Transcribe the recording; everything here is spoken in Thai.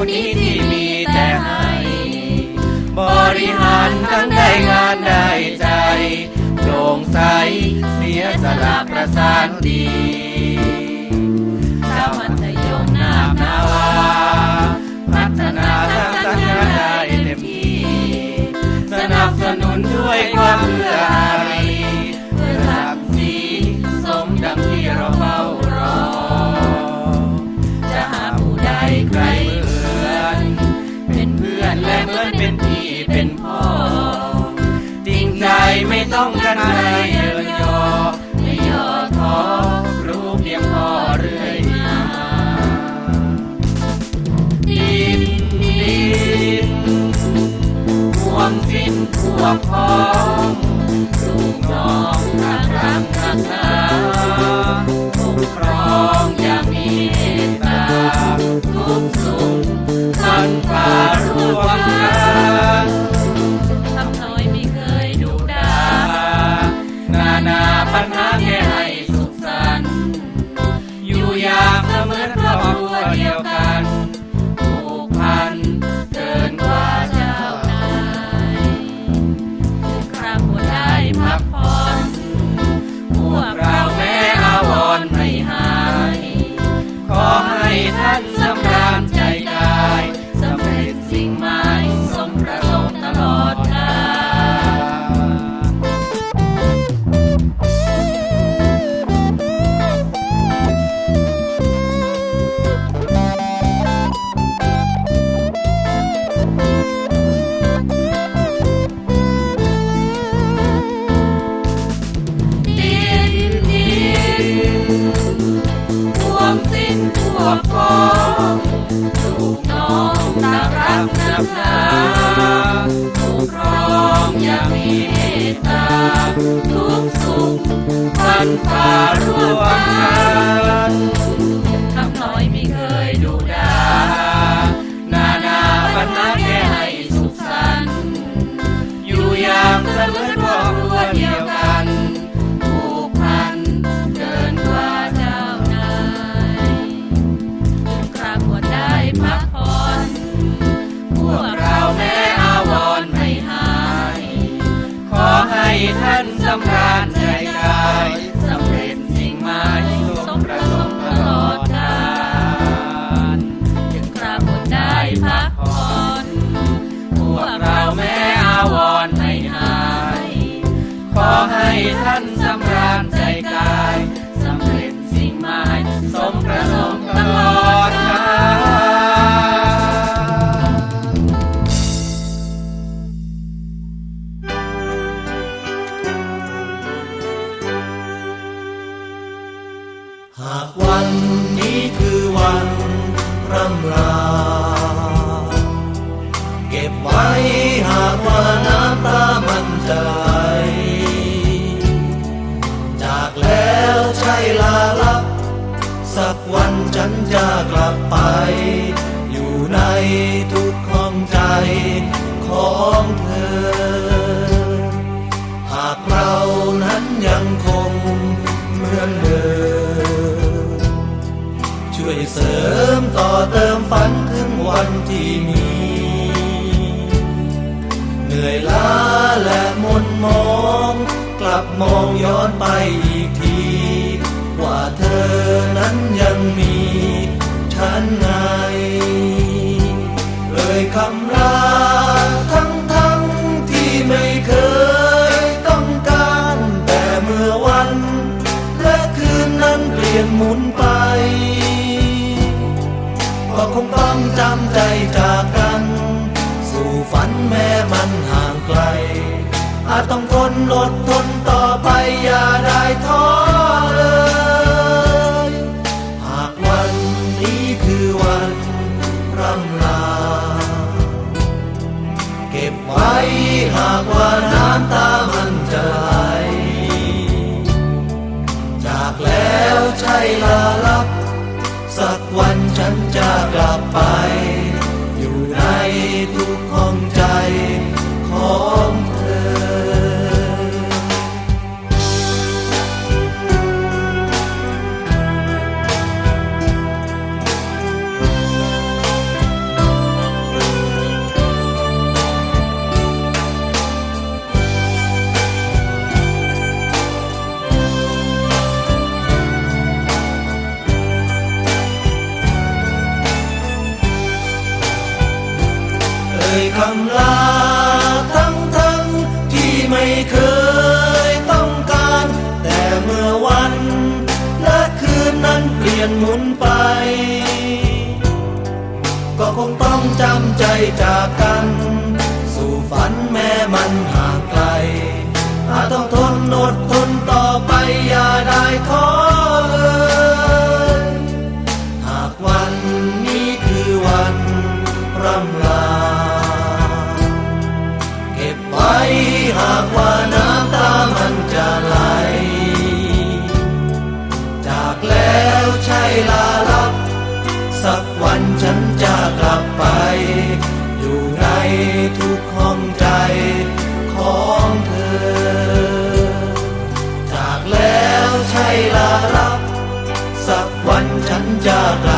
วนี้ที่มีแต่ให้ บริหารทั้งได้งานได้ใจ โปร่งใสเสียสละประสานดี พว วกพ้องลูกน้องตารักนับหนาผู้ครองอย่ามีเมตตาทุกสุขพันฝ่า กายสำเร็จสิ่งหมายสมประสงค์ตลอดกาลหากวันนี้คือวันร่ำลา สักวันฉันจะกลับไป อยู่ในทุกห้องใจของเธอ หากเรานั้นยังคงเหมือนเดิมช่วยเสริมต่อเติมฝันถึงวันที่มี เหนื่อยล้าและมนมอง กลับมองย้อนไปอีกที อนั้นยังมีฉันไงเลยคำลาทั้งทั้งที่ไม่เคยต้องการ แต่เมื่อวัน และคืนนั้นเปลี่ยนหมุนไป ก็คงต้องจำใจจากกัน สู่ฝันแม้มันห่างไกล อาจต้องทนอดทนต่อไปอย่าได้ท้อากแล้วใช่ลาลับ สักวันฉันจะกลับไป อยู่ในทุกห้องใจของ คำลาทั้งทั้งที่ไม่เคยต้องการ แต่เมื่อวันและคืนนั้นเปลี่ยนหมุนไป ก็คงต้องจำใจจากกัน สู่ฝันแม้มันห่างไกลอาต้องทนอดทนต่อไปอย่าได้ขอ ลาลับ สักวันฉันจะกลับไป อยู่ในทุกห้องใจของเธอ จากแล้วใช่ลาลับ สักวันฉันจะกลับ